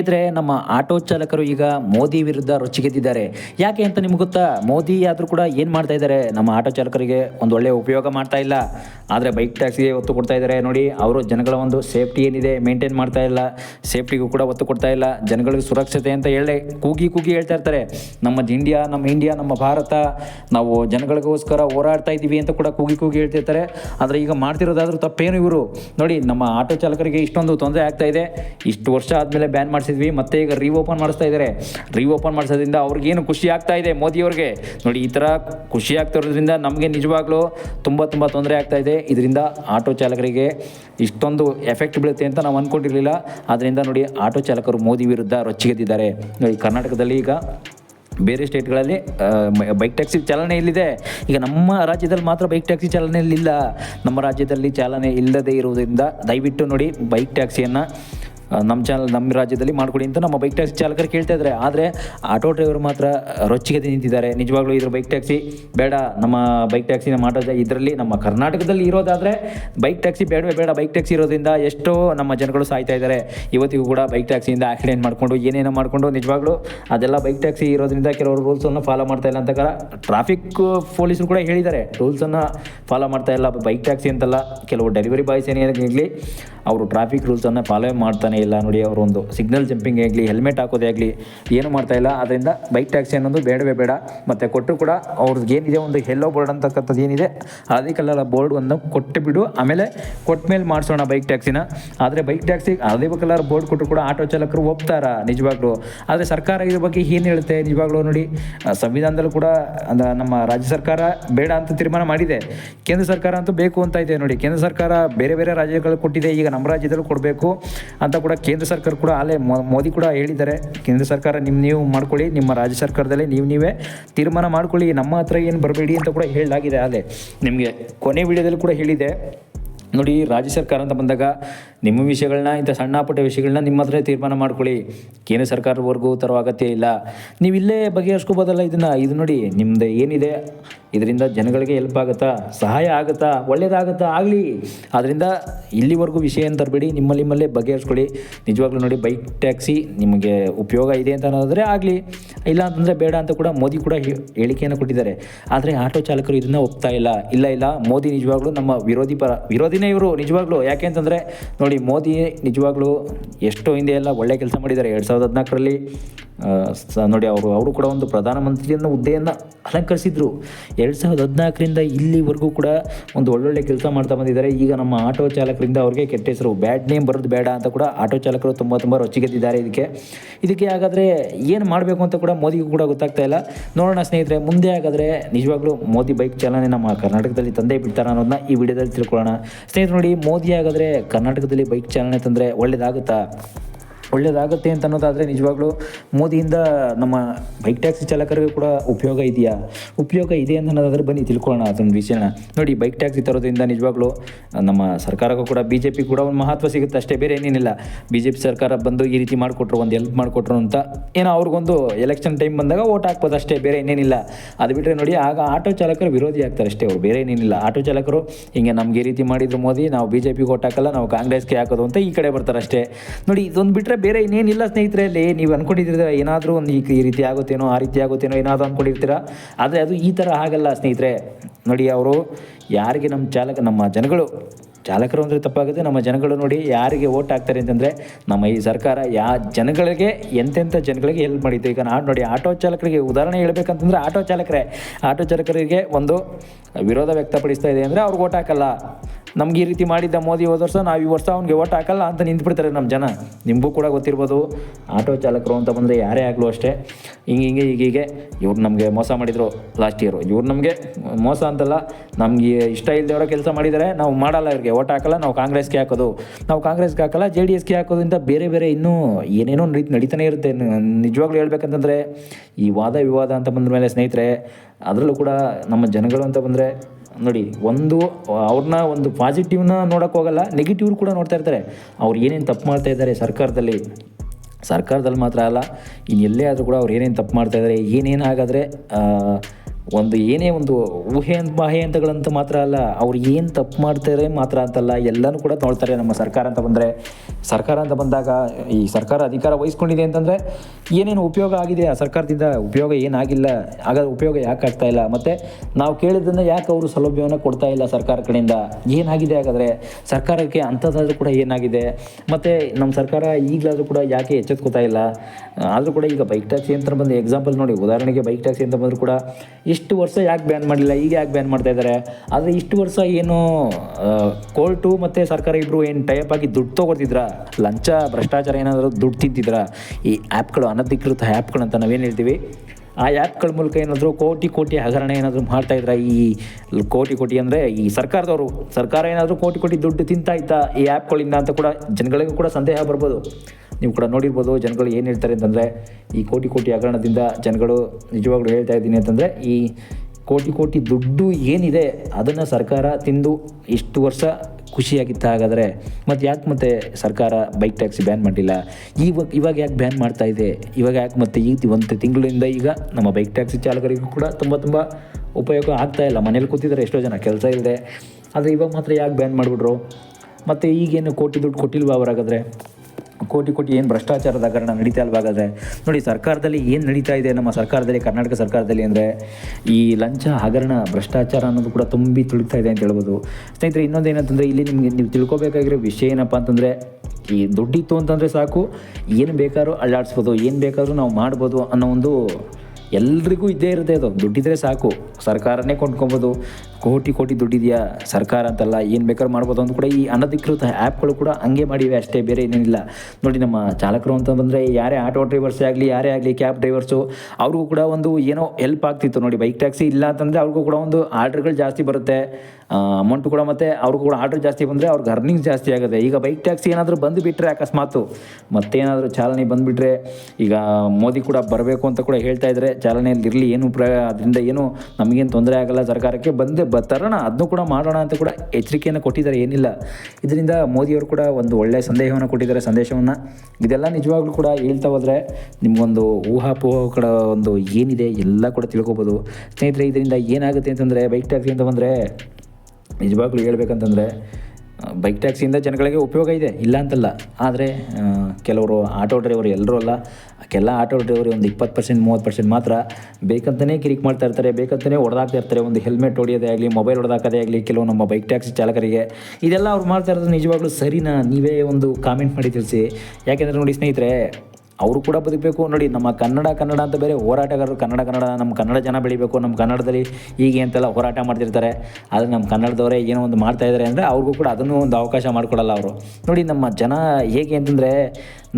ಸ್ನೇಹಿತರೆ, ನಮ್ಮ ಆಟೋ ಚಾಲಕರು ಈಗ ಮೋದಿ ವಿರುದ್ಧ ರೊಚ್ಚಿಗೆದ್ದಿದ್ದಾರೆ. ಯಾಕೆ ಅಂತ ನಿಮ್ಗೆ ಗೊತ್ತಾ? ಮೋದಿ ಆದರೂ ಕೂಡ ಏನು ಮಾಡ್ತಾ ಇದ್ದಾರೆ? ನಮ್ಮ ಆಟೋ ಚಾಲಕರಿಗೆ ಒಂದು ಒಳ್ಳೆಯ ಉಪಯೋಗ ಮಾಡ್ತಾ ಇಲ್ಲ. ಆದರೆ ಬೈಕ್ ಟ್ಯಾಕ್ಸಿಗೆ ಒತ್ತು ಕೊಡ್ತಾ ಇದ್ದಾರೆ. ನೋಡಿ, ಅವರು ಜನಗಳ ಒಂದು ಸೇಫ್ಟಿ ಏನಿದೆ ಮೇಂಟೈನ್ ಮಾಡ್ತಾ ಇಲ್ಲ. ಸೇಫ್ಟಿಗೂ ಕೂಡ ಒತ್ತು ಕೊಡ್ತಾ ಇಲ್ಲ. ಜನಗಳಿಗೆ ಸುರಕ್ಷತೆ ಅಂತ ಹೇಳಿ ಕೂಗಿ ಕೂಗಿ ಹೇಳ್ತಾ ಇರ್ತಾರೆ. ನಮ್ಮ ಇಂಡಿಯಾ ನಮ್ಮ ಇಂಡಿಯಾ, ನಮ್ಮ ಭಾರತ, ನಾವು ಜನಗಳಿಗೋಸ್ಕರ ಹೋರಾಡ್ತಾ ಇದ್ದೀವಿ ಅಂತ ಕೂಡ ಕೂಗಿ ಕೂಗಿ ಹೇಳ್ತಿರ್ತಾರೆ ಆದರೆ ಈಗ ಮಾಡ್ತಿರೋದಾದ್ರೂ ತಪ್ಪೇನು ಇವರು? ನೋಡಿ, ನಮ್ಮ ಆಟೋ ಚಾಲಕರಿಗೆ ಇಷ್ಟೊಂದು ತೊಂದರೆ ಆಗ್ತಾ ಇದೆ. ಇಷ್ಟು ವರ್ಷ ಆದಮೇಲೆ ಬ್ಯಾನ್ ಮಾಡಿಸಿದ್ವಿ, ಮತ್ತೆ ಈಗ ರೀಓಪನ್ ಮಾಡಿಸ್ತಾ ಇದ್ದಾರೆ ರೀಓಪನ್ ಮಾಡಿಸೋದ್ರಿಂದ ಅವ್ರಿಗೇನು ಖುಷಿ ಆಗ್ತಾ ಇದೆ ಮೋದಿಯವ್ರಿಗೆ ನೋಡಿ, ಈ ಥರ ಖುಷಿ ಆಗ್ತಾ ಇರೋದ್ರಿಂದ ನಮಗೆ ನಿಜವಾಗ್ಲೂ ತುಂಬ ತುಂಬ ತೊಂದರೆ ಆಗ್ತಾ ಇದೆ. ಇದರಿಂದ ಆಟೋ ಚಾಲಕರಿಗೆ ಇಷ್ಟೊಂದು ಎಫೆಕ್ಟ್ ಬೀಳುತ್ತೆ ಅಂತ ನಾವು ಅಂದ್ಕೊಂಡಿರಲಿಲ್ಲ ಆದ್ದರಿಂದ ನೋಡಿ, ಆಟೋ ಚಾಲಕರು ಮೋದಿ ವಿರುದ್ಧ ರೊಚ್ಚಿಗೆದ್ದಿದ್ದಾರೆ. ನೋಡಿ, ಕರ್ನಾಟಕದಲ್ಲಿ ಈಗ ಬೇರೆ ಸ್ಟೇಟ್ಗಳಲ್ಲಿ ಬೈಕ್ ಟ್ಯಾಕ್ಸಿ ಚಾಲನೆ ಇಲ್ಲಿದೆ. ಈಗ ನಮ್ಮ ರಾಜ್ಯದಲ್ಲಿ ಮಾತ್ರ ಬೈಕ್ ಟ್ಯಾಕ್ಸಿ ಚಾಲನೆಯಲ್ಲಿಲ್ಲ ನಮ್ಮ ರಾಜ್ಯದಲ್ಲಿ ಚಾಲನೆ ಇಲ್ಲದೇ ಇರುವುದರಿಂದ ದಯವಿಟ್ಟು ನೋಡಿ ಬೈಕ್ ಟ್ಯಾಕ್ಸಿಯನ್ನು ನಮ್ಮ ಚಾನಲ್ ನಮ್ಮ ರಾಜ್ಯದಲ್ಲಿ ಮಾಡಿಕೊಡಿ ಅಂತ ನಮ್ಮ ಬೈಕ್ ಟ್ಯಾಕ್ಸಿ ಚಾಲಕರು ಕೇಳ್ತಾ ಇದ್ದಾರೆ ಆದರೆ ಆಟೋ ಡ್ರೈವರ್ ಮಾತ್ರ ರೊಚ್ಚಿಗೆ ನಿಂತಿದ್ದಾರೆ. ನಿಜವಾಗ್ಲೂ ಇದ್ರ ಬೈಕ್ ಟ್ಯಾಕ್ಸಿ ಬೇಡ. ನಮ್ಮ ಬೈಕ್ ಟ್ಯಾಕ್ಸಿನ ಮಾಡೋದೇ ಇದರಲ್ಲಿ ನಮ್ಮ ಕರ್ನಾಟಕದಲ್ಲಿ ಇರೋದಾದರೆ ಬೈಕ್ ಟ್ಯಾಕ್ಸಿ ಬೇಡವೇ ಬೇಡ. ಬೈಕ್ ಟ್ಯಾಕ್ಸಿ ಇರೋದ್ರಿಂದ ಎಷ್ಟೋ ನಮ್ಮ ಜನಗಳು ಸಾಯ್ತಾ ಇದ್ದಾರೆ ಇವತ್ತಿಗೂ ಕೂಡ ಬೈಕ್ ಟ್ಯಾಕ್ಸಿಯಿಂದ ಆಕ್ಸಿಡೆಂಟ್ ಮಾಡಿಕೊಂಡು ಏನೇನೋ ಮಾಡಿಕೊಂಡು ನಿಜವಾಗ್ಲೂ ಅದೆಲ್ಲ ಬೈಕ್ ಟ್ಯಾಕ್ಸಿ ಇರೋದ್ರಿಂದ ಕೆಲವರು ರೂಲ್ಸನ್ನು ಫಾಲೋ ಮಾಡ್ತಾ ಇಲ್ಲ ಅಂತ ಟ್ರಾಫಿಕ್ ಪೊಲೀಸರು ಕೂಡ ಹೇಳಿದ್ದಾರೆ. ರೂಲ್ಸನ್ನು ಫಾಲೋ ಮಾಡ್ತಾ ಇಲ್ಲ. ಬೈಕ್ ಟ್ಯಾಕ್ಸಿ ಅಂತಲ್ಲ ಕೆಲವು ಡೆಲಿವರಿ ಬಾಯ್ಸ್ ಏನೇ ಆಗಲಿ ಅವರು ಟ್ರಾಫಿಕ್ ರೂಲ್ಸನ್ನು ಫಾಲೋ ಮಾಡ್ತಾನೆ ಇಲ್ಲ ನೋಡಿ, ಅವರು ಒಂದು ಸಿಗ್ನಲ್ ಜಂಪಿಂಗ್ ಆಗಲಿ ಹೆಲ್ಮೆಟ್ ಹಾಕೋದೇ ಆಗಲಿ, ಏನು ಮಾಡ್ತಾ ಇಲ್ಲ. ಅದರಿಂದ ಬೈಕ್ ಟ್ಯಾಕ್ಸಿ ಅನ್ನೋದು ಬೇಡವೇ ಬೇಡ. ಮತ್ತು ಕೊಟ್ಟರು ಕೂಡ ಅವ್ರದ್ದು ಏನಿದೆ ಒಂದು ಹೆಲ್ಲೋ ಬೋರ್ಡ್ ಅಂತಕ್ಕಂಥದ್ದು ಏನಿದೆ ಹಳದಿ ಕಲರ್ ಬೋರ್ಡ್ ಒಂದು ಕೊಟ್ಟು ಬಿಡು ಆಮೇಲೆ ಕೊಟ್ಟ ಮೇಲೆ ಮಾಡಿಸೋಣ ಬೈಕ್ ಟ್ಯಾಕ್ಸಿನ ಆದರೆ ಬೈಕ್ ಟ್ಯಾಕ್ಸಿ ಹಳದಿ ಕಲರ್ ಬೋರ್ಡ್ ಕೊಟ್ಟರು ಕೂಡ ಆಟೋ ಚಾಲಕರು ಒಪ್ತಾರಾ ನಿಜವಾಗ್ಲೂ. ಆದರೆ ಸರ್ಕಾರ ಇದ್ರ ಬಗ್ಗೆ ಏನು ಹೇಳುತ್ತೆ ನಿಜವಾಗ್ಲೂ ನೋಡಿ ಸಂವಿಧಾನದಲ್ಲೂ ಕೂಡ ನಮ್ಮ ರಾಜ್ಯ ಸರ್ಕಾರ ಬೇಡ ಅಂತ ತೀರ್ಮಾನ ಮಾಡಿದೆ. ಕೇಂದ್ರ ಸರ್ಕಾರ ಅಂತೂ ಬೇಕು ಅಂತ ಇದೆ ನೋಡಿ. ಕೇಂದ್ರ ಸರ್ಕಾರ ಬೇರೆ ಬೇರೆ ರಾಜ್ಯಗಳು ಕೊಟ್ಟಿದೆ. ಈಗ ನಮ್ಮ ರಾಜ್ಯದಲ್ಲೂ ಕೊಡಬೇಕು ಅಂತ ಕೂಡ ಕೇಂದ್ರ ಸರ್ಕಾರ ಕೂಡ ಅಲ್ಲೇ ಮೋದಿ ಕೂಡ ಹೇಳಿದ್ದಾರೆ. ಕೇಂದ್ರ ಸರ್ಕಾರ ನಿಮ್ಮ ನೀವು ಮಾಡ್ಕೊಳ್ಳಿ, ನಿಮ್ಮ ರಾಜ್ಯ ಸರ್ಕಾರದಲ್ಲಿ ನೀವು ನೀವೇ ತೀರ್ಮಾನ ಮಾಡ್ಕೊಳ್ಳಿ. ನಮ್ಮ ಹತ್ರ ಏನು ಬರಬೇಡಿ ಅಂತ ಕೂಡ ಹೇಳಲಾಗಿದೆ ಅಲ್ಲೇ ನಿಮಗೆ ಕೊನೆ ವಿಡಿಯೋದಲ್ಲಿ ಕೂಡ ಹೇಳಿದೆ ನೋಡಿ, ರಾಜ್ಯ ಸರ್ಕಾರ ಅಂತ ಬಂದಾಗ ನಿಮ್ಮ ವಿಷಯಗಳನ್ನ, ಇಂಥ ಸಣ್ಣ ಪುಟ್ಟ ವಿಷಯಗಳನ್ನ ನಿಮ್ಮ ಹತ್ರ ತೀರ್ಮಾನ ಮಾಡ್ಕೊಳ್ಳಿ. ಕೇಂದ್ರ ಸರ್ಕಾರದವರೆಗೂ ತರೋ ಅಗತ್ಯ ಇಲ್ಲ. ನೀವು ಇಲ್ಲೇ ಬಗೆಹರಿಸ್ಕೋಬೋದಲ್ಲ ಇದನ್ನು? ಇದು ನೋಡಿ ನಿಮ್ಮದು ಏನಿದೆ? ಇದರಿಂದ ಜನಗಳಿಗೆ ಹೆಲ್ಪ್ ಆಗುತ್ತಾ? ಸಹಾಯ ಆಗುತ್ತಾ? ಒಳ್ಳೇದಾಗುತ್ತಾ? ಆಗಲಿ. ಅದರಿಂದ ಇಲ್ಲಿವರೆಗೂ ವಿಷಯ ಅಂತ ತರಬೇಡಿ ನಿಮ್ಮಲ್ಲಿ ನಿಮ್ಮಲ್ಲೇ ಬಗೆಹರಿಸ್ಕೊಳ್ಳಿ. ನಿಜವಾಗ್ಲೂ ನೋಡಿ, ಬೈಕ್, ಟ್ಯಾಕ್ಸಿ ನಿಮಗೆ ಉಪಯೋಗ ಇದೆ ಅಂತ ಅನ್ನೋದಾದರೆ ಆಗಲಿ. ಇಲ್ಲ ಅಂತಂದರೆ ಬೇಡ ಅಂತ ಕೂಡ ಮೋದಿ ಕೂಡ ಹೇಳಿಕೆಯನ್ನು ಕೊಟ್ಟಿದ್ದಾರೆ. ಆದರೆ ಆಟೋ ಚಾಲಕರು ಇದನ್ನು ಒಪ್ತಾ ಇಲ್ಲ. ಇಲ್ಲ ಇಲ್ಲ. ಮೋದಿ ನಿಜವಾಗ್ಲೂ ನಮ್ಮ ವಿರೋಧಿ ಪರ ವಿರೋಧಿನೇ ಇವರು ನಿಜವಾಗ್ಲೂ ಯಾಕೆ ಅಂತಂದರೆ, ನೋಡಿ ಮೋದಿ ನಿಜವಾಗ್ಲೂ ಎಷ್ಟೋ ಹಿಂದೆ ಎಲ್ಲ ಒಳ್ಳೆ ಕೆಲಸ ಮಾಡಿದ್ದಾರೆ. ಎರಡು ಸಾವಿರದ ಹದಿನಾಲ್ಕರಲ್ಲಿ ನೋಡಿ, ಅವರು ಅವರು ಕೂಡ ಒಂದು ಪ್ರಧಾನಮಂತ್ರಿ ಅನ್ನೋ ಹುದ್ದೆಯನ್ನು ಅಲಂಕರಿಸಿದ್ರು. ಎರಡು ಸಾವಿರದ ಹದಿನಾಲ್ಕರಿಂದ ಇಲ್ಲಿವರೆಗೂ ಕೂಡ ಒಂದು ಒಳ್ಳೊಳ್ಳೆ ಕೆಲಸ ಮಾಡ್ತಾ ಬಂದಿದ್ದಾರೆ. ಈಗ ನಮ್ಮ ಆಟೋ ಚಾಲಕರಿಂದ ಅವ್ರಿಗೆ ಕೆಟ್ಟ ಹೆಸರು, ಬ್ಯಾಡ್ ನೇಮ್ ಬರೋದು ಬೇಡ ಅಂತ ಕೂಡ ಆಟೋ ಚಾಲಕರು ತುಂಬ ತುಂಬ ರೊಚ್ಚಿಗೆದ್ದಿದ್ದಾರೆ ಇದಕ್ಕೆ. ಇದಕ್ಕೆ ಹಾಗಾದರೆ ಏನು ಮಾಡಬೇಕು ಅಂತ ಕೂಡ ಮೋದಿಗೂ ಕೂಡ ಗೊತ್ತಾಗ್ತಾ ಇಲ್ಲ. ನೋಡೋಣ ಸ್ನೇಹಿತರೆ, ಮುಂದೆ ಹಾಗಾದರೆ ನಿಜವಾಗ್ಲೂ ಮೋದಿ ಬೈಕ್ ಚಾಲನೆ ನಮ್ಮ ಕರ್ನಾಟಕದಲ್ಲಿ ತಂದೆ ಬಿಡ್ತಾರ ಅನ್ನೋದನ್ನ ಈ ವಿಡಿಯೋದಲ್ಲಿ ತಿಳ್ಕೊಳ್ಳೋಣ. ಸ್ನೇಹಿತರು, ನೋಡಿ, ಮೋದಿ ಹಾಗಾದರೆ ಕರ್ನಾಟಕದಲ್ಲಿ ಬೈಕ್ ಚಾಲನೆ ತಂದರೆ ಒಳ್ಳೇದಾಗುತ್ತಾ? ಒಳ್ಳೇದಾಗುತ್ತೆ ಅಂತ ಅನ್ನೋದಾದರೆ ನಿಜವಾಗ್ಲೂ ಮೋದಿಯಿಂದ ನಮ್ಮ ಬೈಕ್ ಟ್ಯಾಕ್ಸಿ ಚಾಲಕರಿಗೂ ಕೂಡ ಉಪಯೋಗ ಇದೆಯಾ? ಉಪಯೋಗ ಇದೆ ಅಂತ ಅನ್ನೋದಾದ್ರೆ ಬನ್ನಿ ತಿಳ್ಕೊಳ್ಳೋಣ ಅದೊಂದು ವಿಷಯನ. ನೋಡಿ ಬೈಕ್ ಟ್ಯಾಕ್ಸಿ ತರೋದ್ರಿಂದ ನಿಜವಾಗ್ಲೂ ನಮ್ಮ ಸರ್ಕಾರಕ್ಕೂ ಕೂಡ ಬಿ ಜೆ ಪಿ ಕೂಡ ಒಂದು ಮಹತ್ವ ಸಿಗುತ್ತೆ ಅಷ್ಟೇ, ಬೇರೆ ಏನೇನಿಲ್ಲ. ಬಿ ಜೆ ಪಿ ಸರ್ಕಾರ ಬಂದು ಈ ರೀತಿ ಮಾಡಿಕೊಟ್ರು, ಒಂದು ಹೆಲ್ಪ್ ಮಾಡಿಕೊಟ್ರು ಅಂತ ಏನೋ ಅವ್ರಿಗೊಂದು ಎಲೆಕ್ಷನ್ ಟೈಮ್ ಬಂದಾಗ ಓಟ್ ಹಾಕ್ಬೋದು ಅಷ್ಟೇ, ಬೇರೆ ಏನೇನಿಲ್ಲ. ಅದು ಬಿಟ್ಟರೆ ನೋಡಿ, ಆಗ ಆಟೋ ಚಾಲಕರು ವಿರೋಧಿ ಆಗ್ತಾರೆ ಅಷ್ಟೇ ಅವ್ರು, ಬೇರೆ ಏನೇನಿಲ್ಲ. ಆಟೋ ಚಾಲಕರು ಹಿಂಗೆ ನಮ್ಗೆ ಈ ರೀತಿ ಮಾಡಿದ್ರು ಮೋದಿ, ನಾವು ಬಿ ಜೆ ಪಿಗೆ ಓಟ್ ಹಾಕಲ್ಲ, ನಾವು ಕಾಂಗ್ರೆಸ್ಗೆ ಹಾಕೋದು ಅಂತ ಈ ಕಡೆ ಬರ್ತಾರೆ ಅಷ್ಟೇ. ನೋಡಿ, ಇದೊಂದು ಬಿಟ್ಟರೆ ಬೇರೆ ಇನ್ನೇನಿಲ್ಲ ಸ್ನೇಹಿತರೆ ಅಲ್ಲಿ ನೀವು ಅನ್ಕೊಂಡಿದ್ದೀರ ಏನಾದರೂ ಒಂದು ಈ ರೀತಿ ಆಗುತ್ತೇನೋ, ಆ ರೀತಿ ಆಗುತ್ತೇನೋ, ಏನಾದರೂ ಅಂದ್ಕೊಂಡಿರ್ತೀರ ಆದರೆ ಅದು ಈ ಥರ ಆಗಲ್ಲ ಸ್ನೇಹಿತರೆ. ನೋಡಿ, ಅವರು ಯಾರಿಗೆ ನಮ್ಮ ಚಾಲಕ, ನಮ್ಮ ಜನಗಳು ಚಾಲಕರು ಅಂದರೆ ತಪ್ಪಾಗುತ್ತೆ. ನಮ್ಮ ಜನಗಳು ನೋಡಿ ಯಾರಿಗೆ ಓಟ್ ಹಾಕ್ತಾರೆ ಅಂತಂದರೆ ನಮ್ಮ ಈ ಸರ್ಕಾರ ಯಾ ಜನಗಳಿಗೆ ಎಂತೆಂಥ ಜನಗಳಿಗೆ ಹೆಲ್ಪ್ ಮಾಡಿದ್ದು ಈಗ ನಾನು ನೋಡಿ ಆಟೋ ಚಾಲಕರಿಗೆ ಉದಾಹರಣೆ ಹೇಳ್ಬೇಕಂತಂದ್ರೆ ಆಟೋ ಚಾಲಕರೇ. ಆಟೋ ಚಾಲಕರಿಗೆ ಒಂದು ವಿರೋಧ ವ್ಯಕ್ತಪಡಿಸ್ತಾ ಇದೆ ಅಂದರೆ ಅವ್ರಿಗೆ ಓಟ್ ಹಾಕಲ್ಲ. ನಮ್ಗೆ ಈ ರೀತಿ ಮಾಡಿದ್ದ ಮೋದಿ ಹೋದ ವರ್ಷ ನಾವು ಈ ವರ್ಷ ಅವ್ನಿಗೆ ಓಟ್ ಹಾಕಲ್ಲ ಅಂತ ನಿಂತ್ಬಿಡ್ತಾರೆ ನಮ್ಮ ಜನ. ನಿಮಗೂ ಕೂಡ ಗೊತ್ತಿರ್ಬೋದು. ಆಟೋ ಚಾಲಕರು ಅಂತ ಬಂದರೆ ಯಾರೇ ಆಗಲೂ ಅಷ್ಟೇ. ಹಿಂಗೆ ಹಿಂಗೆ ಹೀಗೀಗೆ ಇವ್ರು ನಮಗೆ ಮೋಸ ಮಾಡಿದರು ಲಾಸ್ಟ್ ಇಯರು ಇವ್ರು ನಮಗೆ ಮೋಸ ಅಂತಲ್ಲ, ನಮಗೆ ಇಷ್ಟ ಇಲ್ಲದವರ ಕೆಲಸ ಮಾಡಿದರೆ, ನಾವು ಮಾಡಲ್ಲ ಇವ್ರಿಗೆ. ಓಟ್ ಹಾಕಲ್ಲ, ನಾವು ಕಾಂಗ್ರೆಸ್ಗೆ ಹಾಕೋದು. ನಾವು ಕಾಂಗ್ರೆಸ್ಗೆ ಹಾಕಲ್ಲ, ಜೆ ಡಿ ಎಸ್ಗೆ ಹಾಕೋದ್ರಿಂದ ಬೇರೆ ಬೇರೆ ಇನ್ನೂ ಏನೇನೋ ರೀತಿ ನಡೀತಾನೆ ಇರುತ್ತೆ. ನಿಜವಾಗ್ಲೂ ಹೇಳ್ಬೇಕಂತಂದರೆ, ಈ ವಾದ ವಿವಾದ ಅಂತ ಬಂದ ಮೇಲೆ ಸ್ನೇಹಿತರೆ, ಅದರಲ್ಲೂ ಕೂಡ ನಮ್ಮ ಜನಗಳು ಅಂತ ಬಂದರೆ, ನೋಡಿ, ಒಂದು, ಅವ್ರನ್ನ ಒಂದು ಪಾಸಿಟಿವ್ನ ನೋಡೋಕೆ ಹೋಗಲ್ಲ ನೆಗೆಟಿವ್ ಕೂಡ ನೋಡ್ತಾ ಇರ್ತಾರೆ. ಅವ್ರು ಏನೇನು ತಪ್ಪು ಮಾಡ್ತಾ ಇದ್ದಾರೆ ಸರ್ಕಾರದಲ್ಲಿ? ಸರ್ಕಾರದಲ್ಲಿ ಮಾತ್ರ ಅಲ್ಲ ಇನ್ನು ಎಲ್ಲೇ ಆದರೂ ಕೂಡ ಅವ್ರು ಏನೇನು ತಪ್ಪು ಮಾಡ್ತಾ ಇದ್ದಾರೆ, ಏನೇನು ಹಾಗಾದರೆ ಒಂದು ಏನೇ ಒಂದು ಊಹೆ ಅಂತ ಬಾಹೆ ಅಂತಗಳಂತ ಮಾತ್ರ ಅಲ್ಲ, ಅವ್ರು ಏನು ತಪ್ಪು ಮಾಡ್ತಾರೆ ಮಾತ್ರ ಅಂತಲ್ಲ, ಎಲ್ಲನೂ ಕೂಡ ನೋಡ್ತಾರೆ ನಮ್ಮ ಸರ್ಕಾರ ಅಂತ ಬಂದರೆ. ಸರ್ಕಾರ ಅಂತ ಬಂದಾಗ ಈ ಸರ್ಕಾರ ಅಧಿಕಾರ ವಹಿಸ್ಕೊಂಡಿದೆ ಅಂತಂದರೆ ಏನೇನು ಉಪಯೋಗ ಆಗಿದೆ? ಆ ಸರ್ಕಾರದಿಂದ ಉಪಯೋಗ ಏನಾಗಿಲ್ಲ, ಆಗ ಉಪಯೋಗ ಯಾಕೆ ಆಗ್ತಾ ಇಲ್ಲ? ಮತ್ತು ನಾವು ಕೇಳಿದ್ದನ್ನು ಯಾಕೆ ಅವರು ಸೌಲಭ್ಯವನ್ನು ಕೊಡ್ತಾ ಇಲ್ಲ ಸರ್ಕಾರ ಕಡೆಯಿಂದ? ಏನಾಗಿದೆ ಹಾಗಾದರೆ? ಸರ್ಕಾರಕ್ಕೆ ಅಂಥದ್ದಾದರೂ ಕೂಡ ಏನಾಗಿದೆ? ಮತ್ತು ನಮ್ಮ ಸರ್ಕಾರ ಈಗಲಾದರೂ ಕೂಡ ಯಾಕೆ ಎಚ್ಚೆತ್ಕೋತಾ ಇಲ್ಲ? ಆದರೂ ಕೂಡ ಈಗ ಬೈಕ್ ಟ್ಯಾಕ್ಸಿ ಅಂತ ಬಂದು ಎಕ್ಸಾಂಪಲ್ ನೋಡಿ, ಉದಾಹರಣೆಗೆ ಬೈಕ್ ಟ್ಯಾಕ್ಸಿ ಅಂತ ಬಂದರೂ ಕೂಡ ಇಷ್ಟು ವರ್ಷ ಯಾಕೆ ಬ್ಯಾನ್ ಮಾಡಲಿಲ್ಲ, ಈಗ ಯಾಕೆ ಬ್ಯಾನ್ ಮಾಡ್ತಾ ಇದ್ದಾರೆ ಆದರೆ ಇಷ್ಟು ವರ್ಷ ಏನು ಕೋರ್ಟು ಮತ್ತು ಸರ್ಕಾರ ಇಬ್ಬರು ಏನು ಟೈಪ್ ಆಗಿ ದುಡ್ಡು ತೊಗೊಳ್ತಿದ್ರ? ಲಂಚ, ಭ್ರಷ್ಟಾಚಾರ ಏನಾದರೂ ದುಡ್ಡು ತಿಂತಿದ್ರ? ಈ ಆ್ಯಪ್ಗಳು ಅನಧಿಕೃತ ಆ್ಯಪ್ಗಳು ಅಂತ ನಾವೇನು ಹೇಳ್ತೀವಿ? ಆ ಆ್ಯಪ್ಗಳ ಮೂಲಕ ಏನಾದರೂ ಕೋಟಿ ಕೋಟಿ ಹಗರಣ ಏನಾದರೂ ಮಾಡ್ತಾ ಇದ್ರ? ಈ ಕೋಟಿ ಕೋಟಿ ಅಂದರೆ ಈ ಸರ್ಕಾರದವರು. ಸರ್ಕಾರ ಏನಾದರೂ ಕೋಟಿ ಕೋಟಿ ದುಡ್ಡು ತಿಂತಾ ಇತ್ತಾ ಈ ಆ್ಯಪ್ಗಳಿಂದ ಅಂತ ಕೂಡ ಜನಗಳಿಗೂ ಕೂಡ ಸಂದೇಹ ಬರ್ಬೋದು. ನೀವು ಕೂಡ ನೋಡಿರ್ಬೋದು ಜನಗಳು ಏನು ಹೇಳ್ತಾರೆ ಅಂತಂದರೆ ಈ ಕೋಟಿ ಕೋಟಿ ಹಗರಣದಿಂದ ಜನಗಳು ನಿಜವಾಗ್ಲೂ ಹೇಳ್ತಾ ಇದ್ದೀನಿ ಅಂತಂದರೆ ಈ ಕೋಟಿ ಕೋಟಿ ದುಡ್ಡು ಏನಿದೆ ಅದನ್ನು ಸರ್ಕಾರ ತಿಂದು ಇಷ್ಟು ವರ್ಷ ಖುಷಿಯಾಗಿತ್ತು ಹಾಗಾದರೆ ಮತ್ತು ಯಾಕೆ ಮತ್ತೆ ಸರ್ಕಾರ ಬೈಕ್ ಟ್ಯಾಕ್ಸಿ ಬ್ಯಾನ್ ಮಾಡಿಲ್ಲ ಇವಾಗ ಇವಾಗ ಯಾಕೆ ಬ್ಯಾನ್ ಮಾಡ್ತಾ ಇದೆ? ಇವಾಗ ಯಾಕೆ ಮತ್ತೆ ಈ ಒಂದು ತಿಂಗಳಿಂದ ಈಗ ನಮ್ಮ ಬೈಕ್ ಟ್ಯಾಕ್ಸಿ ಚಾಲಕರಿಗೂ ಕೂಡ ತುಂಬ ತುಂಬ ಉಪಯೋಗ ಆಗ್ತಾ ಇಲ್ಲ. ಮನೇಲಿ ಕೂತಿದ್ದಾರೆ ಎಷ್ಟೋ ಜನ, ಕೆಲಸ ಇಲ್ಲದೆ ಆದರೆ ಇವಾಗ ಮಾತ್ರ ಯಾಕೆ ಬ್ಯಾನ್ ಮಾಡಿಬಿಟ್ರು? ಮತ್ತು ಈಗೇನು ಕೋಟಿ ದುಡ್ಡು ಕೊಟ್ಟಿಲ್ವಾ ಅವರಾಗಾದ್ರೆ? ಕೋಟಿ ಕೋಟಿ ಏನು ಭ್ರಷ್ಟಾಚಾರದ ಹಗರಣ ನಡೀತಾ ಇಲ್ವಾಗಾದರೆ ನೋಡಿ, ಸರ್ಕಾರದಲ್ಲಿ ಏನು ನಡೀತಾ ಇದೆ ನಮ್ಮ ಸರ್ಕಾರದಲ್ಲಿ, ಕರ್ನಾಟಕ ಸರ್ಕಾರದಲ್ಲಿ ಅಂದರೆ ಈ ಲಂಚ, ಹಗರಣ, ಭ್ರಷ್ಟಾಚಾರ ಅನ್ನೋದು ಕೂಡ ತುಂಬಿ ತುಳಿತಾ ಇದೆ ಅಂತ ಹೇಳ್ಬೋದು. ಸ್ನೇಹಿತರೆ ಇನ್ನೊಂದು ಏನಂತಂದರೆ ಇಲ್ಲಿ ನಿಮಗೆ ನೀವು ತಿಳ್ಕೊಬೇಕಾಗಿರೋ ವಿಷಯ ಏನಪ್ಪ ಅಂತಂದರೆ, ಈ ದುಡ್ಡಿತ್ತು ಅಂತಂದರೆ ಸಾಕು, ಏನು ಬೇಕಾದ್ರೂ ಅಳ್ಳಾಡಿಸ್ಬೋದು ಏನು ಬೇಕಾದ್ರೂ ನಾವು ಮಾಡ್ಬೋದು ಅನ್ನೋ ಒಂದು ಎಲ್ರಿಗೂ ಇದ್ದೇ ಇರುತ್ತೆ ಅದು. ದುಡ್ಡಿದ್ರೆ ಸಾಕು. ಸರ್ಕಾರನೇ ಕೊಂಡ್ಕೊಬೋದು. ಕೋಟಿ ಕೋಟಿ ದುಡ್ಡಿದೆಯಾ ಸರ್ಕಾರ ಅಂತಲ್ಲ, ಏನು ಬೇಕಾದ್ರೂ ಮಾಡ್ಬೋದು ಅಂತ ಕೂಡ ಈ ಅನಧಿಕೃತ ಆ್ಯಪ್ಗಳು ಕೂಡ ಹಂಗೆ ಮಾಡಿವೆ ಅಷ್ಟೇ, ಬೇರೆ ಏನೇನಿಲ್ಲ ನೋಡಿ ನಮ್ಮ ಚಾಲಕರು ಅಂತ ಬಂದರೆ, ಯಾರೇ ಆಟೋ ಡ್ರೈವರ್ಸೇ ಆಗಲಿ, ಯಾರೇ ಆಗಲಿ ಕ್ಯಾಬ್ ಡ್ರೈವರ್ಸು, ಅವ್ರಿಗೂ ಕೂಡ ಒಂದು ಏನೋ ಹೆಲ್ಪ್ ಆಗ್ತಿತ್ತು. ನೋಡಿ ಬೈಕ್ ಟ್ಯಾಕ್ಸಿ ಇಲ್ಲ ಅಂತಂದರೆ ಅವ್ರಿಗೂ ಕೂಡ ಒಂದು ಆರ್ಡ್ರ್ಗಳು ಜಾಸ್ತಿ ಬರುತ್ತೆ. ಅಮೌಂಟ್ ಕೂಡ ಮತ್ತೆ ಅವ್ರಿಗೂ ಕೂಡ ಆರ್ಡ್ರ್ ಜಾಸ್ತಿ ಬಂದರೆ ಅವ್ರಿಗೆ ಅರ್ನಿಂಗ್ಸ್ ಜಾಸ್ತಿ ಆಗುತ್ತೆ. ಈಗ ಬೈಕ್ ಟ್ಯಾಕ್ಸಿ ಏನಾದರೂ ಬಂದುಬಿಟ್ರೆ ಅಕಸ್ಮಾತು, ಮತ್ತೇನಾದರೂ ಚಾಲನೆ ಬಂದುಬಿಟ್ರೆ, ಈಗ ಮೋದಿ ಕೂಡ ಬರಬೇಕು ಅಂತ ಕೂಡ ಹೇಳ್ತಾ ಇದ್ದಾರೆ ಚಾಲನೆಯಲ್ಲಿ ಇರಲಿ, ಏನು ಪ್ರ, ಅದರಿಂದ ಏನು ನಮಗೇನು ತೊಂದರೆ ಆಗಲ್ಲ, ಸರ್ಕಾರಕ್ಕೆ ಬಂದೇ ಬ, ತರೋಣ ಅದನ್ನು ಕೂಡ ಮಾಡೋಣ ಅಂತ ಕೂಡ ಎಚ್ಚರಿಕೆಯನ್ನು ಕೊಟ್ಟಿದ್ದಾರೆ, ಏನಿಲ್ಲ. ಇದರಿಂದ ಮೋದಿಯವರು ಕೂಡ ಒಂದು ಒಳ್ಳೆಯ ಸಂದೇಹವನ್ನು ಕೊಟ್ಟಿದ್ದಾರೆ, ಸಂದೇಶವನ್ನು. ಇದೆಲ್ಲ ನಿಜವಾಗ್ಲೂ ಕೂಡ ಹೇಳ್ತಾ ಹೋದರೆ, ನಿಮಗೊಂದು ಕೂಡ ಒಂದು ಏನಿದೆ, ಎಲ್ಲ ಕೂಡ ತಿಳ್ಕೊಬೋದು. ಸ್ನೇಹಿತರೆ, ಇದರಿಂದ ಏನಾಗುತ್ತೆ ಅಂತಂದರೆ ಬೈಕ್ ಟ್ಯಾಕ್ಸಿ ಅಂತ ಬಂದರೆ ನಿಜವಾಗ್ಲೂ ಹೇಳ್ಬೇಕಂತಂದರೆ ಬೈಕ್ ಟ್ಯಾಕ್ಸಿಯಿಂದ ಜನಗಳಿಗೆ ಉಪಯೋಗ ಇದೆ, ಇಲ್ಲ ಅಂತಲ್ಲ. ಆದರೆ ಕೆಲವರು ಆಟೋ ಡ್ರೈವರ್ ಎಲ್ಲರೂ ಅಲ್ಲ. ಕೆಲ ಆಟೋ ಡ್ರೈವರ್ ಒಂದು ಇಪ್ಪತ್ತು ಪರ್ಸೆಂಟ್ ಮೂವತ್ತು ಪರ್ಸೆಂಟ್ ಮಾತ್ರ ಬೇಕಂತಲೇ ಕಿರಿಕ್ ಮಾಡ್ತಾ ಇರ್ತಾರೆ ಬೇಕಂತಲೇ ಹೊಡೆದಾಕ್ತಾ ಇರ್ತಾರೆ. ಒಂದು ಹೆಲ್ಮೆಟ್ ಹೊಡೆಯೋದೇ ಆಗಲಿ ಮೊಬೈಲ್ ಹೊಡೆದಾಕೋದೇ ಆಗಲಿ, ಕೆಲವು ನಮ್ಮ ಬೈಕ್ ಟ್ಯಾಕ್ಸಿ ಚಾಲಕರಿಗೆ. ಇದೆಲ್ಲ ಅವ್ರು ಮಾಡ್ತಾ ಇರೋದು ನಿಜವಾಗ್ಲೂ ಸರಿನಾ? ನೀವೇ ಒಂದು ಕಾಮೆಂಟ್ ಮಾಡಿ ತಿಳಿಸಿ. ಯಾಕೆಂದರೆ ನೋಡಿ ಸ್ನೇಹಿತರೆ ಅವರು ಕೂಡ ಬದುಕಬೇಕು. ನೋಡಿ, ನಮ್ಮ ಕನ್ನಡ ಕನ್ನಡ ಅಂತ ಬೇರೆ ಹೋರಾಟಗಾರರು ಕನ್ನಡ ಕನ್ನಡ, ನಮ್ಮ ಕನ್ನಡ ಜನ ಬೆಳಿಬೇಕು. ನಮ್ಮ ಕನ್ನಡದಲ್ಲಿ ಈಗ ಅಂತೆಲ್ಲ ಹೋರಾಟ ಮಾಡ್ತಿರ್ತಾರೆ. ಆದರೆ ನಮ್ಮ ಕನ್ನಡದವರೇ ಏನೋ ಒಂದು ಮಾಡ್ತಾ ಇದ್ದಾರೆ ಅಂದರೆ ಅವ್ರಿಗೂ ಕೂಡ ಅದನ್ನು ಒಂದು ಅವಕಾಶ ಮಾಡಿಕೊಡಲ್ಲ ಅವರು. ನೋಡಿ, ನಮ್ಮ ಜನ ಹೇಗೆ ಅಂತಂದರೆ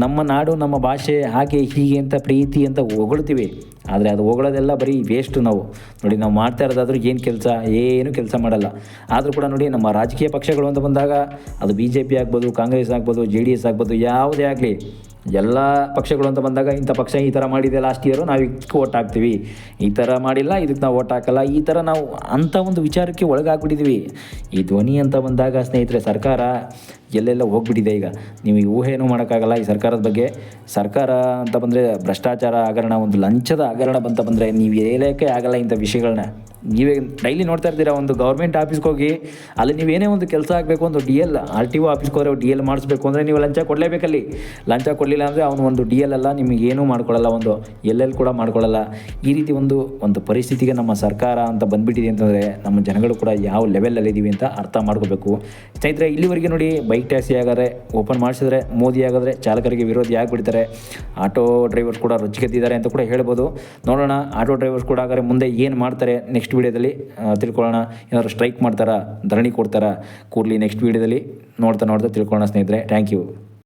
ನಮ್ಮ ನಾಡು, ನಮ್ಮ ಭಾಷೆ ಹಾಗೆ ಹೀಗೆ ಅಂತ ಪ್ರೀತಿ ಅಂತ ಹೊಗಳ್ತೀವಿ. ಆದರೆ ಅದು ಹೊಗಳೋದೆಲ್ಲ ಬರೀ ವೇಸ್ಟು ನಾವು. ನೋಡಿ, ನಾವು ಮಾಡ್ತಾ ಇರೋದಾದ್ರೂ ಏನು ಕೆಲಸ? ಏನು ಕೆಲಸ ಮಾಡಲ್ಲ. ಆದರೂ ಕೂಡ ನೋಡಿ, ನಮ್ಮ ರಾಜಕೀಯ ಪಕ್ಷಗಳು ಅಂತ ಬಂದಾಗ ಅದು ಬಿ ಜೆ ಪಿ ಆಗ್ಬೋದು, ಕಾಂಗ್ರೆಸ್ ಆಗ್ಬೋದು ಜೆ ಡಿ ಎಸ್ ಆಗ್ಬೋದು, ಯಾವುದೇ ಆಗಲಿ ಎಲ್ಲ ಪಕ್ಷಗಳು ಅಂತ ಬಂದಾಗ ಇಂಥ ಪಕ್ಷ ಈ ಥರ ಮಾಡಿದೆ ಲಾಸ್ಟ್ ಇಯರು ನಾವು ಇದಕ್ಕೆ ಓಟ್ ಹಾಕ್ತೀವಿ. ಈ ಥರ ಮಾಡಿಲ್ಲ, ಇದಕ್ಕೆ ನಾವು ಓಟ್ ಹಾಕಲ್ಲ. ಈ ಥರ ನಾವು ಅಂಥ ಒಂದು ವಿಚಾರಕ್ಕೆ ಒಳಗಾಗ್ಬಿಟ್ಟಿದ್ದೀವಿ ಈ ಧ್ವನಿ ಅಂತ ಬಂದಾಗ ಸ್ನೇಹಿತರೆ, ಸರ್ಕಾರ ಎಲ್ಲೆಲ್ಲ ಹೋಗ್ಬಿಟ್ಟಿದೆ ಈಗ. ನೀವು ಈ ಊಹೆನೂ ಮಾಡೋಕ್ಕಾಗಲ್ಲ ಈ ಸರ್ಕಾರದ ಬಗ್ಗೆ. ಸರ್ಕಾರ ಅಂತ ಬಂದರೆ ಭ್ರಷ್ಟಾಚಾರ ಹಗರಣ, ಒಂದು ಲಂಚದ ಹಗರಣ ಬಂತ ಬಂದರೆ ನೀವು ಹೇಳೋಕ್ಕೆ ಆಗಲ್ಲ ಇಂಥ ವಿಷಯಗಳನ್ನ ನೀವೇ ಡೈಲಿ ನೋಡ್ತಾ ಇರ್ತೀರಾ? ಒಂದು ಗೌರ್ಮೆಂಟ್ ಆಫೀಸ್ಗೆ ಹೋಗಿ ಅಲ್ಲಿ ನೀವೇನೇ ಒಂದು ಕೆಲಸ ಆಗಬೇಕು, ಒಂದು D L R T O ಆಫೀಸ್ಗೆ ಹೋದ್ರೆ ಡಿ ಎಲ್ ಮಾಡಿಸ್ಬೇಕು ಅಂದರೆ ನೀವು ಲಂಚ ಕೊಡಲೇಬೇಕಲ್ಲಿ. ಲಂಚ ಕೊಡಲಿಲ್ಲ ಅಂದರೆ ಅವನು ಒಂದು ಡಿ ಎಲ್ ಅಲ್ಲ, ನಿಮಗೆ ಏನೂ ಮಾಡ್ಕೊಳ್ಳಲ್ಲ ಒಂದು ಎಲ್ಲೆಲ್ಲಿ ಕೂಡ ಮಾಡ್ಕೊಳ್ಳಲ್ಲ ಈ ರೀತಿ ಒಂದು ಒಂದು ಪರಿಸ್ಥಿತಿಗೆ ನಮ್ಮ ಸರ್ಕಾರ ಅಂತ ಬಂದ್ಬಿಟ್ಟಿದೆ ಅಂತಂದರೆ ನಮ್ಮ ಜನಗಳು ಕೂಡ ಯಾವ ಲೆವೆಲಲ್ಲಿದ್ದೀವಿ ಅಂತ ಅರ್ಥ ಮಾಡ್ಕೋಬೇಕು ಸ್ನೇಹಿತರೆ, ಇಲ್ಲಿವರೆಗೆ ನೋಡಿ ಬೈಕ್ ಟ್ಯಾಕ್ಸಿ ಆಗಾದರೆ ಓಪನ್ ಮಾಡಿಸಿದ್ರೆ, ಮೋದಿ ಆಗಿದ್ರೆ ಚಾಲಕರಿಗೆ ವಿರೋಧಿ ಆಗಿಬಿಡ್ತಾರೆ. ಆಟೋ ಡ್ರೈವರ್ಸ್ ಕೂಡ ರುಚಿಗೆದ್ದಿದ್ದಾರೆ ಅಂತ ಕೂಡ ಹೇಳ್ಬೋದು. ನೋಡೋಣ, ಆಟೋ ಡ್ರೈವರ್ಸ್ ಕೂಡ ಆದರೆ ಮುಂದೆ ಏನು ಮಾಡ್ತಾರೆ? ನೆಕ್ಸ್ಟ್ ವೀಡಿಯೋದಲ್ಲಿ ತಿಳ್ಕೊಳ್ಳೋಣ. ಏನಾದರೂ ಸ್ಟ್ರೈಕ್ ಮಾಡ್ತಾರಾ, ಧರಣಿ ಕೊಡ್ತಾರಾ ಕೂಡಲಿ ನೆಕ್ಸ್ಟ್ ವೀಡಿಯೋದಲ್ಲಿ ನೋಡ್ತಾ ನೋಡ್ತಾ ತಿಳ್ಕೊಳ್ಳೋಣ ಸ್ನೇಹಿತರೆ. Thank you